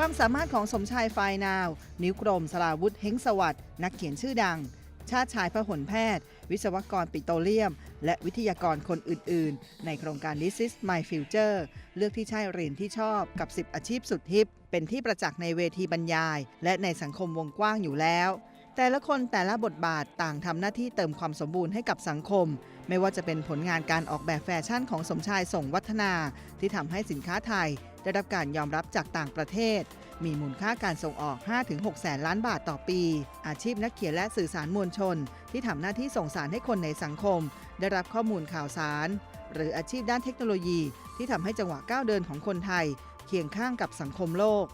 ความสามารถของสมชายไฟนาว นิ้วกรมสลาวุธเฮงสวัสด์นักเขียนชื่อดัง ชาติชายพหลแพทย์ วิศวกรปิโตรเลียม และวิทยากรคนอื่น ๆ ในโครงการ This is my future เลือกที่ใช่เรียนที่ชอบกับ 10 อาชีพสุดฮิป เป็นที่ประจักษ์ในเวทีบรรยาย และในสังคมวงกว้างอยู่แล้ว แต่ละคนแต่ละบทบาทต่างทำหน้าที่เติมความสมบูรณ์ให้กับสังคม ไม่ว่าจะเป็นผลงานการออกแบบแฟชั่นของสมชายส่งวัฒนา ที่ทำให้สินค้าไทย ได้รับการยอมรับจากต่างประเทศ มีมูลค่าการส่งออก 5-6 แสนล้านบาทต่อปี อาชีพนักเขียนและสื่อสารมวลชน ที่ทำหน้าที่ส่งสารให้คนในสังคม ได้รับข้อมูลข่าวสาร หรืออาชีพด้านเทคโนโลยี ที่ทำให้จังหวะก้าวเดินของคนไทย เคียงข้างกับสังคมโลก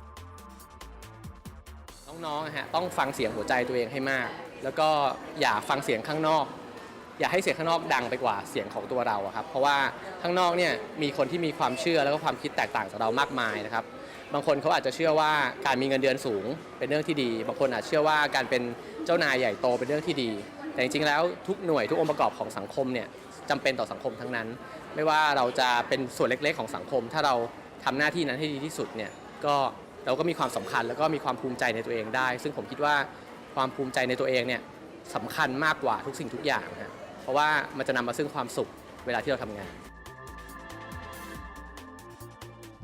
น้องๆฮะต้องฟังเสียงหัวใจตัวเองให้มาก แล้วก็อย่าฟังเสียงข้างนอกอย่าให้เสียงข้างนอกดังไปกว่าเสียงของตัวเราครับ เพราะว่าข้างนอกเนี่ยมีคนที่มีความเชื่อแล้วก็ความคิดแตกต่างจากเรามากมายนะครับ บางคนเขาอาจจะเชื่อว่าการมีเงินเดือนสูงเป็นเรื่องที่ดี บางคนอาจเชื่อว่าการเป็นเจ้านายใหญ่โตเป็นเรื่องที่ดี แต่จริงๆแล้วทุกหน่วยทุกองค์ประกอบของสังคมเนี่ยจำเป็นต่อสังคมทั้งนั้น ไม่ว่าเราจะเป็นส่วนเล็กๆของสังคม ถ้าเราทำหน้าที่นั้นให้ดีที่สุดเนี่ยก็เราก็มีความสำคัญแล้วก็มีความภูมิใจในตัวเองได้ ซึ่งผมคิดว่าความภูมิใจในตัวเองเนี่ยสำคัญมากกว่าทุกสิ่งทุกอย่างนะเพราะว่ามันจะนำมาซึ่งความสุขเวลาที่เราทำงาน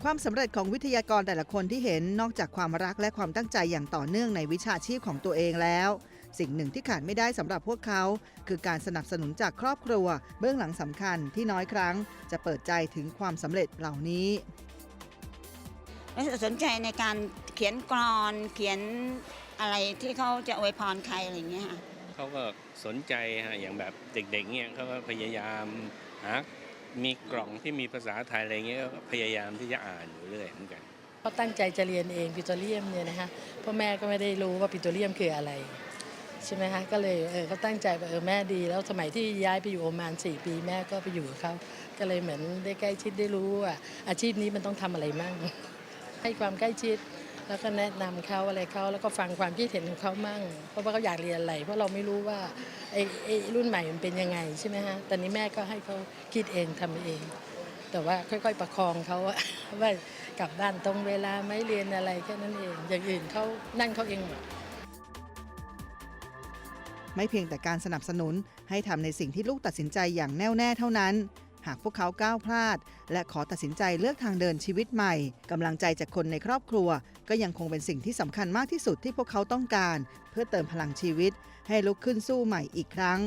ความสำเร็จของวิทยากรแต่ละคนที่เห็นนอกจากความรักและความตั้งใจอย่างต่อเนื่องในวิชาชีพของตัวเองแล้ว สิ่งหนึ่งที่ขาดไม่ได้สำหรับพวกเขา คือการสนับสนุนจากครอบครัว เบื้องหลังสำคัญที่น้อยครั้ง จะเปิดใจถึงความสำเร็จเหล่านี้แล้วสนใจในการเขียนกรอนเขียนอะไรที่เขาจะอวยพรใครอะไรอย่างเงี้ยค่ะเขาก็สนใจฮะอย่างแบบเด็กๆเนี่ยเขาก็พยายามหา มีกล่องที่มีภาษาไทยอะไรเงี้ยพยายามที่จะอ่านอยู่เรื่อยเหมือนกันก็ตั้งใจจะเรียนเองปิโตรเลียมเนี่ยนะคะพราะแม่ก็ไม่ได้รู้ว่าปิโตรเลียมคืออะไรใช่ไหมคะก็เลยเออเขาตั้งใจว่าเออแม่ดี แล้วสมัยที่ย้ายไปอยู่โอมานสี่ปีแม่ก็ไปอยู่กับเขาก็เลยเหมือนได้ใกล้ชิดได้รู้ว่าอาชีพนี้มันต้องทำอะไรมั่งให้ความใกล้ชิดแล้วก็แนะนำเขาอะไรเขาแล้วก็ฟังความคิดเห็นของเขามั่งเพราะว่าเขาอยากเรียนอะไรเพราะเราไม่รู้ว่า ไอ้ไอ้รุ่นใหม่มันเป็นยังไงใช่ไหมฮะตอนนี้แม่ก็ให้เขาคิดเองทำเอง แต่ว่าค่อยๆประคองเขาว่ากลับบ้านตรงเวลาไม่เรียนอะไรแค่นั้นเอง อย่างอื่นเขานั่นเขาเองหมดไม่เพียงแต่การสนับสนุนให้ทำในสิ่งที่ลูกตัดสินใจอย่างแน่วแน่เท่านั้น หากพวกเขาก้าวพลาด และขอตัดสินใจเลือกทางเดินชีวิตใหม่กำลังใจจากคนในครอบครัว ก็ยังคงเป็นสิ่งที่สำคัญมากที่สุดที่พวกเขาต้องการ เพื่อเติมพลังชีวิต ให้ลุกขึ้นสู้ใหม่อีกครั้ง